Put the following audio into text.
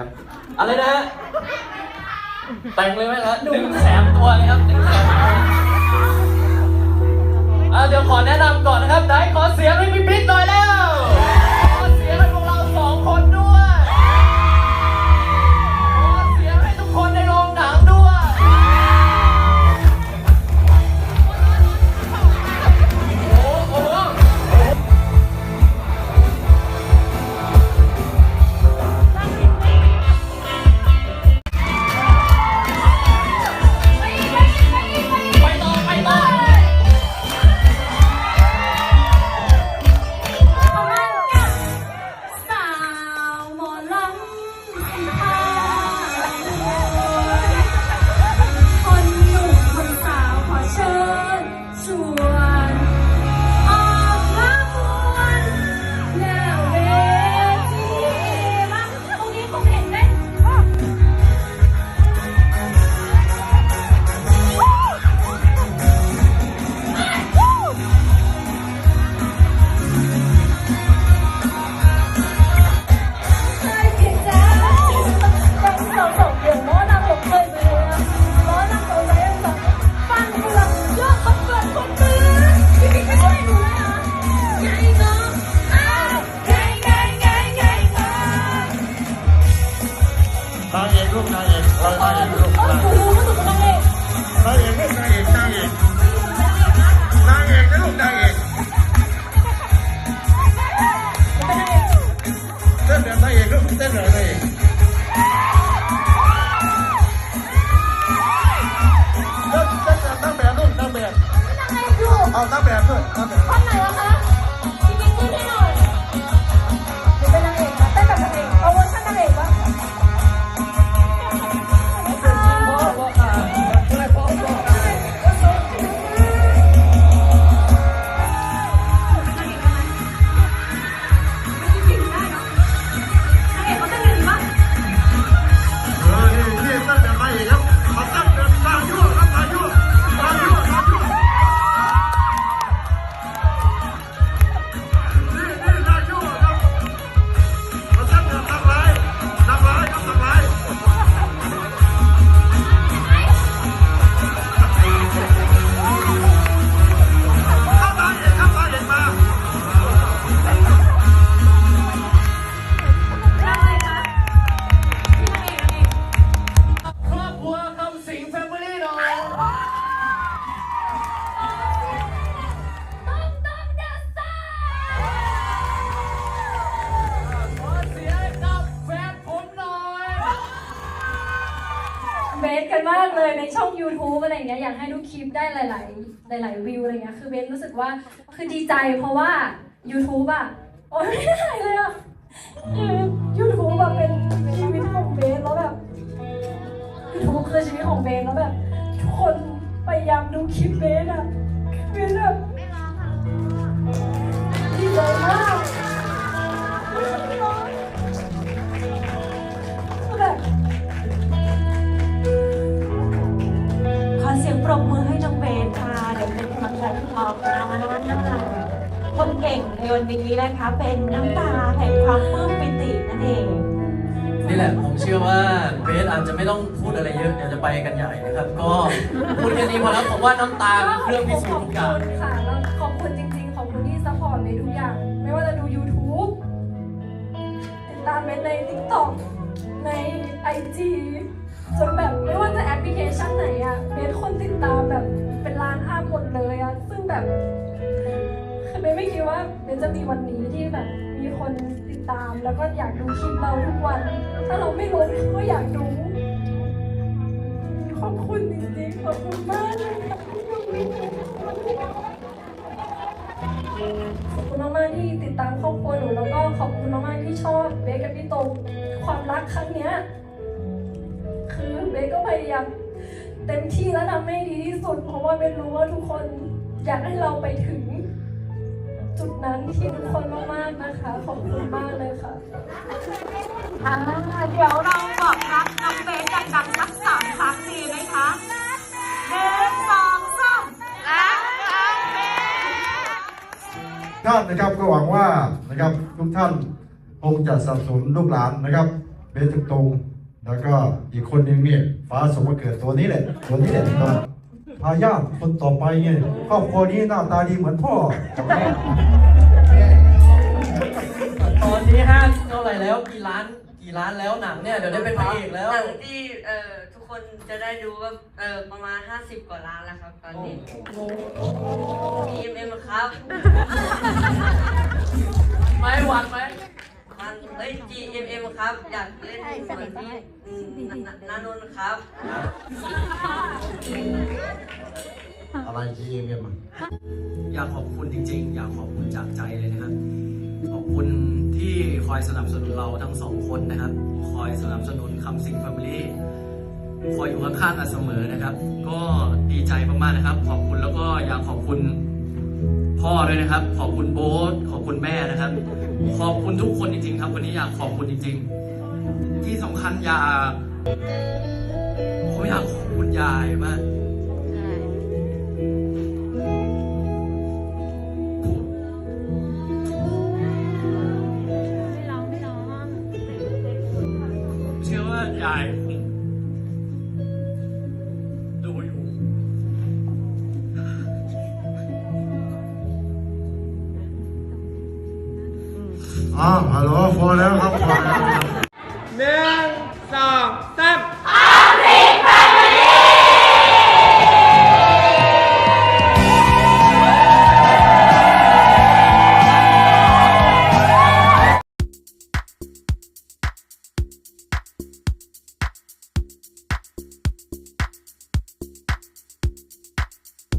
ครับ อะไรนะฮะ แต่งเลยไหมครับหนึ่งแสนตัวเลยครับหนึ่งแสนตัวอะเดี๋ยวขอแนะนำก่อนนะครับ ได้ขอเสียงให้พี่ปิ๊กหน่อยแล้ว ลูกนางเอกเรานางเอกลูกโอ้นางโหรู้สึกว่าต้องเองเอกนางเอกลูกนางเอกนางเอกนางเอกนะลูกนางเอกเป็นไงเต้นแบบนางเอกลูกเต้นแบบนางเอกเต้นเต้นแบ สกันมากเลยในช่อง YouTube อะไรอย่างเงี้ยอยากให้ดูคลิปได้หลาย ๆ หลาย ๆ วิวอะไรเงี้ยคือเบสรู้สึกว่าคือดีใจเพราะว่า YouTube อะโอ๊ยไม่ได้เลยอะคือ YouTube อะเป็นชีวิตของเบสแล้วแบบ YouTube คือชีวิตของเบสแล้วแบบทุกคนพยายามดูคลิปเบสอะเบสแบบดีใจมาก เก่งในวันนี้นะคะเป็นน้ำตาแห่งความปลื้มปิตินั่นเอง นี่แหละผมเชื่อว่าเบสอาจจะไม่ต้องพูดอะไรเยอะเดี๋ยวจะไปกันใหญ่นะครับ ก็พูดแค่นี้พอแล้วผมว่าน้ำตาเป็นเครื่องพิสูจน์ทุกอย่าง ขอบคุณค่ะแล้วขอบคุณจริงๆ ขอบคุณที่ซัพพอร์ตในทุกอย่าง ไม่ว่าจะดู YouTube ติดตามเบสใน TikTok ใน IG จนแบบไม่ว่าจะแอปพลิเคชันไหนอะเบสคนติดตามแบบเป็นล้านห้าหมดเลยอะซึ่งแบบคือ เบสไม่คิดว่าเบสจะมีวันนี้ที่แบบมีคนติดตามแล้วก็อยากดูคลิปเราทุกวัน ถ้าเราไม่ลงก็อยากดูขอบคุณจริงๆขอบคุณมากเลยขอบคุณมากๆที่ติดตามครอบครัวหนูแล้วก็ขอบคุณมากๆที่ชอบเบสกับพี่โตมความรักครั้งเนี้ยคือเบสก็พยายามเต็มที่และทำให้ดีที่สุด เพราะว่าเบสรู้ว่าทุกคนอยากให้เราไปถึง จุดนั้นที่ทุกคนมากๆนะคะ ขอบคุณมากเลยค่ะอ่าเดี๋ยวเราบอกรักน้องเบนดังๆสักสามครั้งดีไหมคะหนึ่งสองสามรักน้องเบนท่านนะครับก็หวังว่านะครับทุกท่านคงจะสนับสนุนลูกหลานนะครับ เบสตรงๆแล้วก็อีกคนนึงเนี่ยฟ้าสมมาเกิดตัวนี้แหละตัวนี้แหละ ทายาทคนต่อไปเนี่ยครอบครัวนี้หน้าตาดีเหมือนพ่อกับแม่ตอนนี้ห้าเท่าไหร่แล้วกี่ล้านกี่ล้านแล้วหนังเนี่ยเดี๋ยวได้เป็นพระเอกแล้ว หนังที่เอ่อทุกคนจะได้ดูก็เอ่อประมาณ 50 กว่าล้านแล้วครับตอนนี้ EMM ครับ ไม่หวังไหมมั นเฮ้ย GMM ครับอยากเล่นเหมือนพี่อืมนนานนท์ครับ อะไรจีเอ็มเอ็มอยากขอบคุณจริง ๆ อยากขอบคุณจากใจเลยนะครับ ขอบคุณที่คอยสนับสนุนเราทั้งสองคนนะครับ คอยสนับสนุนคำสิงแฟมิลี่คอยอยู่ข้างๆกันเสมอนะครับ ก็ดีใจมากๆนะครับ ขอบคุณแล้วก็อยากขอบคุณพ่อด้วยนะครับ ขอบคุณโบ๊ทขอบคุณแม่นะครับ ขอบคุณทุกคนจริง ๆ ครับวันนี้อยากขอบคุณจริง ๆ ที่สำคัญอยากผมอยากขอบคุณยายมากผมเชื่อว่ายาย อ๋อฮัลโหลพอแล้วครับพอแล้วหนึ่งสอง